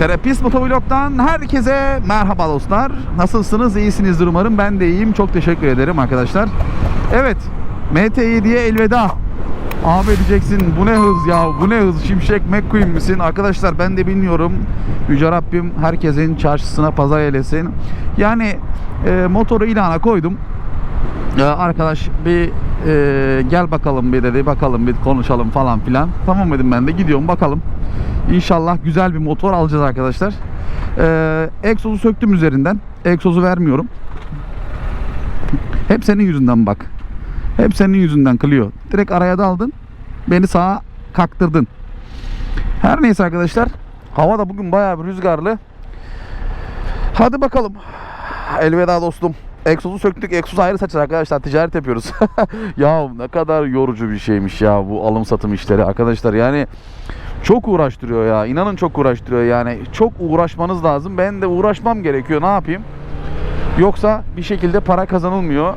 Terapist Motovlog'dan herkese merhaba dostlar. Nasılsınız? İyisinizdir umarım. Ben de iyiyim. Çok teşekkür ederim arkadaşlar. Evet. MT7'ye elveda. Abi diyeceksin bu ne hız ya bu ne hız Şimşek McQueen misin? Arkadaşlar ben de bilmiyorum. Yüce Rabbim herkesin çarşısına pazar eylesin. Yani e, motoru ilana koydum. Ya arkadaş bir e, gel bakalım bir dedi bakalım bir konuşalım falan filan. Tamam dedim ben de gidiyorum bakalım. İnşallah güzel bir motor alacağız arkadaşlar. E, egzozu söktüm üzerinden. Egzozu vermiyorum. Hep senin yüzünden bak. Hep senin yüzünden Clio. Direkt araya daldın. Beni sağa kaktırdın. Her neyse arkadaşlar. Hava da bugün bayağı bir rüzgarlı. Hadi bakalım. Elveda dostum. Egzozu söktük. Egzoz ayrı saçar arkadaşlar. Ticaret yapıyoruz. ya ne kadar yorucu bir şeymiş ya bu alım satım işleri arkadaşlar. Yani çok uğraştırıyor ya. İnanın çok uğraştırıyor yani. Çok uğraşmanız lazım. Ben de uğraşmam gerekiyor. Ne yapayım? Yoksa bir şekilde para kazanılmıyor.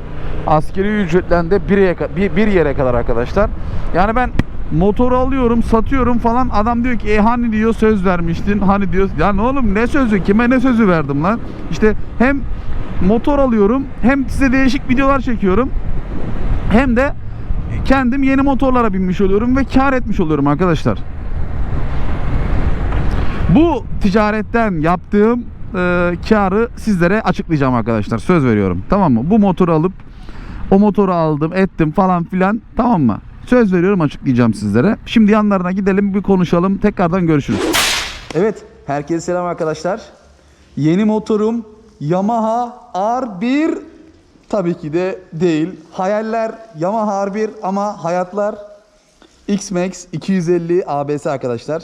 Askeri ücretten de bir yere, bir, bir yere kadar arkadaşlar. Yani ben motoru alıyorum, satıyorum falan. Adam diyor ki e hani diyor söz vermiştin. Hani diyor ya ne oğlum ne sözü? Kime ne sözü verdim lan? İşte hem motor alıyorum hem size değişik videolar çekiyorum. Hem de kendim yeni motorlara binmiş oluyorum ve kar etmiş oluyorum arkadaşlar. Bu ticaretten yaptığım e, karı sizlere açıklayacağım arkadaşlar. Söz veriyorum. Tamam mı? Bu motoru alıp o motoru aldım, ettim falan filan. Tamam mı? Söz veriyorum açıklayacağım sizlere. Şimdi yanlarına gidelim bir konuşalım. Tekrardan görüşürüz. Evet. Herkese selam arkadaşlar. Yeni motorum Yamaha R1 tabii ki de değil. Hayaller Yamaha R1 ama hayatlar X-Max 250 ABS arkadaşlar.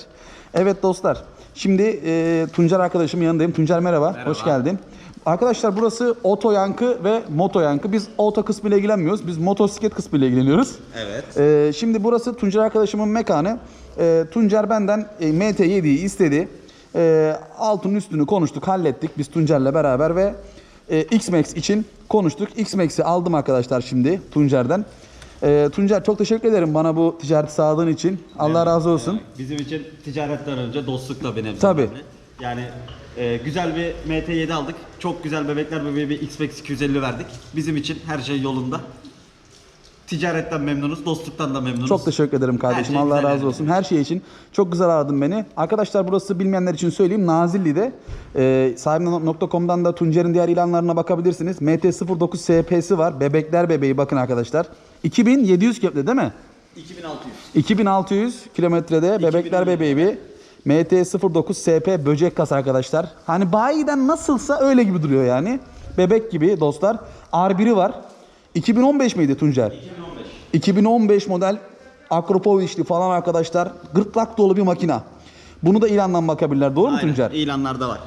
Evet dostlar. Şimdi e, Tuncer arkadaşımın yanındayım. Tuncer merhaba. Hoş geldin. Arkadaşlar burası oto yankı ve moto yankı. Biz oto kısmıyla ilgilenmiyoruz. Biz motosiklet kısmıyla ilgileniyoruz. Evet. E, şimdi burası Tuncer arkadaşımın mekanı. E, Tuncer benden e, MT7'yi istedi. E, altının üstünü konuştuk, hallettik biz Tuncer'le beraber ve e, X-Max için konuştuk. X-Max'i aldım arkadaşlar şimdi Tuncer'den. E, Tuncer çok teşekkür ederim bana bu ticareti sağladığın için. Allah razı olsun. Bizim için ticaretten önce dostluk da benim. Tabii. Yani e, güzel bir MT7 aldık. Çok güzel bebekler bebeği bir X-Max 250 verdik. Bizim için her şey yolunda. Ticaretten memnunuz, dostluktan da memnunuz. Çok teşekkür ederim kardeşim. Her şey Allah güzel razı olsun. Her şey için çok güzel aradın beni. Arkadaşlar burası bilmeyenler için söyleyeyim. Nazilli'de. E, sahibine.com'dan da Tuncer'in diğer ilanlarına bakabilirsiniz. MT-09 SP'si var. Bebekler bebeği bakın arkadaşlar. 2700 kilometre değil mi? 2600. 2600 kilometrede bebekler bebeği bir MT-09 SP böcek kasa arkadaşlar. Hani bayiden nasılsa öyle gibi duruyor yani. Bebek gibi dostlar. R1'i var. 2015 miydi Tuncer? 2015. 2015 model Akropovic'li falan arkadaşlar. Gırtlak dolu bir makina. Bunu da ilandan bakabilirler. Doğru mu Aynen. Tuncer? İlanlarda var.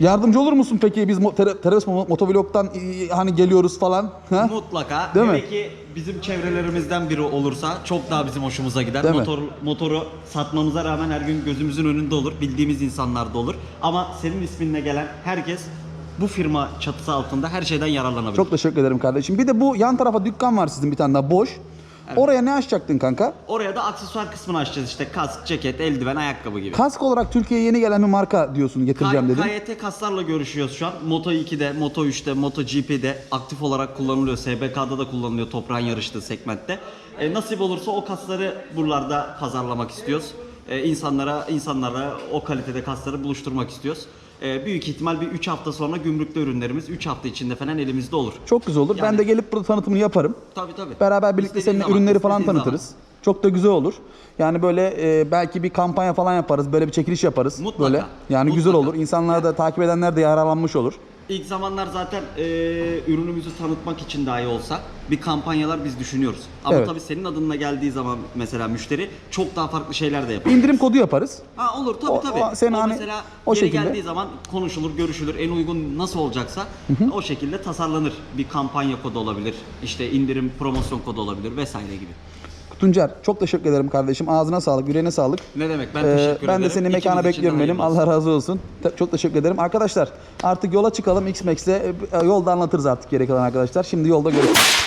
Yardımcı olur musun peki biz mo- Ter- Mo- Motovlog'dan hani geliyoruz falan? Ha? Mutlaka. Değil mi? ki bizim çevrelerimizden biri olursa çok daha bizim hoşumuza gider. Değil mi? Motor, motoru satmamıza rağmen her gün gözümüzün önünde olur. Bildiğimiz insanlar da olur. Ama senin isminle gelen herkes bu firma çatısı altında her şeyden yararlanabilir. Çok teşekkür ederim kardeşim. Bir de bu yan tarafa dükkan var sizin bir tane daha boş. Oraya ne açacaktın kanka? Oraya da aksesuar kısmını açacağız işte kask, ceket, eldiven, ayakkabı gibi. Kask olarak Türkiye'ye yeni gelen bir marka diyorsun getireceğim dedin. KYT kaslarla görüşüyoruz şu an. Moto 2'de, Moto 3'te, Moto GP'de aktif olarak kullanılıyor. SBK'da da kullanılıyor toprağın yarıştığı segmentte. E, nasip olursa o kasları buralarda pazarlamak istiyoruz. E, insanlara insanlara o kalitede kasları buluşturmak istiyoruz. E, büyük ihtimal bir 3 hafta sonra gümrükte ürünlerimiz 3 hafta içinde falan elimizde olur. Çok güzel olur. ben Yani- de gelip burada tanıtımını yaparım. Tabii tabii. Beraber birlikte İstediğin zaman, ürünleri falan istediğin zaman. tanıtırız. Çok da güzel olur. Yani böyle e, belki bir kampanya falan yaparız. Böyle bir çekiliş yaparız. Mutlaka. Böyle. Yani güzel Mutlaka. olur. İnsanlar da takip edenler de yararlanmış olur. İlk zamanlar zaten e, ürünümüzü tanıtmak için dahi olsa bir kampanyalar biz düşünüyoruz. Ama Evet. tabii senin adınla geldiği zaman mesela müşteri çok daha farklı şeyler de yapıyor. İndirim kodu yaparız. Ha olur tabii O- tabii. o- sen hani mesela o yeri şekilde- geldiği zaman konuşulur, görüşülür. En uygun nasıl olacaksa o şekilde tasarlanır. Bir kampanya kodu olabilir. işte indirim, promosyon kodu olabilir vesaire gibi. Tuncer çok teşekkür ederim kardeşim. Ağzına sağlık, yüreğine sağlık. Ne demek? Ben Ee, teşekkür ederim. ben de seni mekana İkimiz için de bekliyorum benim. hayırlı olsun. Allah razı olsun. Te- Çok teşekkür ederim. Arkadaşlar artık yola çıkalım X-Max'le. E, Yolda anlatırız artık geri kalan arkadaşlar. Şimdi yolda görüşürüz.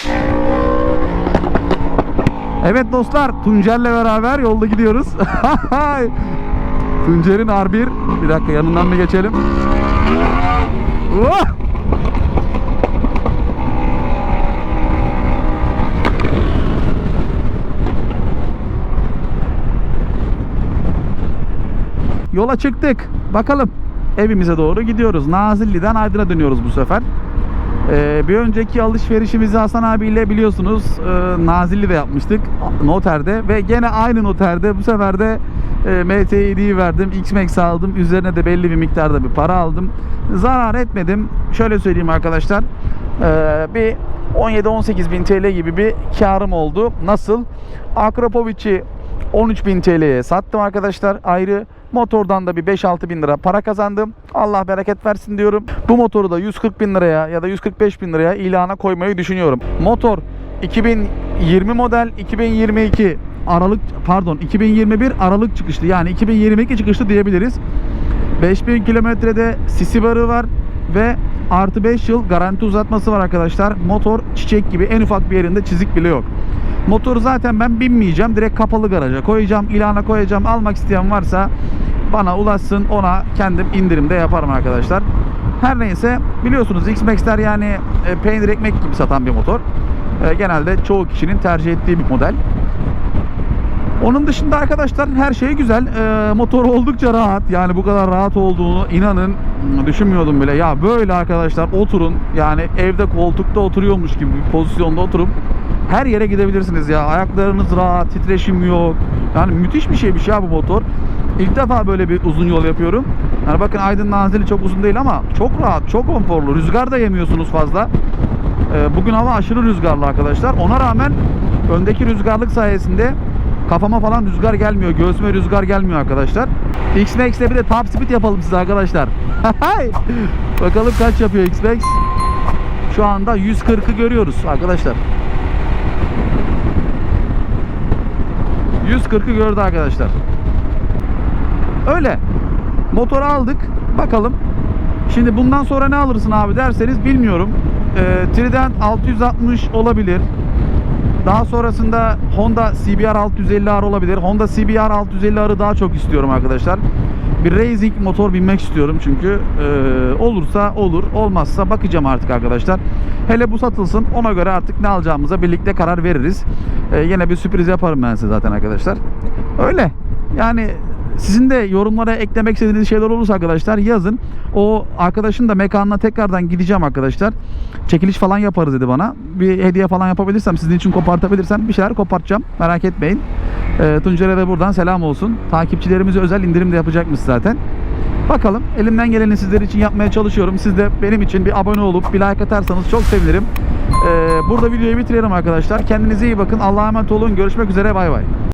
Evet dostlar Tuncer'le beraber yolda gidiyoruz. Tuncer'in R1. Bir dakika yanından bir geçelim. Oh! Yola çıktık. Bakalım. Evimize doğru gidiyoruz. Nazilli'den Aydın'a dönüyoruz bu sefer. Ee, bir önceki alışverişimizi Hasan abiyle biliyorsunuz e, Nazilli'de yapmıştık. Noter'de ve gene aynı noterde bu sefer de e, MT7'yi verdim. X-Max aldım. Üzerine de belli bir miktarda bir para aldım. Zarar etmedim. Şöyle söyleyeyim arkadaşlar. Ee, bir 17-18 bin TL gibi bir karım oldu. Nasıl? Akropovic'i 13 bin TL'ye sattım arkadaşlar ayrı. Motordan da bir 5-6 bin lira para kazandım. Allah bereket versin diyorum. Bu motoru da 140 bin liraya ya da 145 bin liraya ilana koymayı düşünüyorum. Motor 2020 model 2022 Aralık pardon 2021 Aralık çıkışlı yani 2022 çıkışlı diyebiliriz. 5000 kilometrede sisi barı var ve artı 5 yıl garanti uzatması var arkadaşlar. Motor çiçek gibi en ufak bir yerinde çizik bile yok. Motoru zaten ben binmeyeceğim. Direkt kapalı garaja koyacağım. ilana koyacağım. Almak isteyen varsa bana ulaşsın. Ona kendim indirimde yaparım arkadaşlar. Her neyse biliyorsunuz X-Max'ler yani e, peynir ekmek gibi satan bir motor. E, genelde çoğu kişinin tercih ettiği bir model. Onun dışında arkadaşlar her şey güzel. Ee, motor oldukça rahat. Yani bu kadar rahat olduğunu inanın düşünmüyordum bile. Ya böyle arkadaşlar oturun. Yani evde koltukta oturuyormuş gibi bir pozisyonda oturup her yere gidebilirsiniz ya. Ayaklarınız rahat, titreşim yok. Yani müthiş bir şeymiş ya bu motor. İlk defa böyle bir uzun yol yapıyorum. Yani bakın Aydın Nazilli çok uzun değil ama çok rahat, çok konforlu. Rüzgar da yemiyorsunuz fazla. Ee, Bugün hava aşırı rüzgarlı arkadaşlar. Ona rağmen öndeki rüzgarlık sayesinde kafama falan rüzgar gelmiyor. Göğsüme rüzgar gelmiyor arkadaşlar. X-Max'le bir de top speed yapalım size arkadaşlar. Bakalım kaç yapıyor X-Max. Şu anda 140'ı görüyoruz arkadaşlar. 140'ı gördü arkadaşlar. Öyle. Motoru aldık. Bakalım. Şimdi bundan sonra ne alırsın abi derseniz bilmiyorum. Ee, Trident 660 olabilir. Daha sonrasında Honda CBR 650R olabilir. Honda CBR 650R'ı daha çok istiyorum arkadaşlar. Bir racing motor binmek istiyorum çünkü ee, olursa olur, olmazsa bakacağım artık arkadaşlar. Hele bu satılsın, ona göre artık ne alacağımıza birlikte karar veririz. Ee, yine bir sürpriz yaparım ben size zaten arkadaşlar. Öyle. Yani sizin de yorumlara eklemek istediğiniz şeyler olursa arkadaşlar yazın. O arkadaşın da mekanına tekrardan gideceğim arkadaşlar. Çekiliş falan yaparız dedi bana. Bir hediye falan yapabilirsem sizin için kopartabilirsem bir şeyler kopartacağım. Merak etmeyin. E, Tuncer'e de buradan selam olsun. Takipçilerimize özel indirim de yapacakmış zaten. Bakalım elimden geleni sizler için yapmaya çalışıyorum. Siz de benim için bir abone olup bir like atarsanız çok sevinirim. Ee, burada videoyu bitirelim arkadaşlar. Kendinize iyi bakın. Allah'a emanet olun. Görüşmek üzere. Bay bay.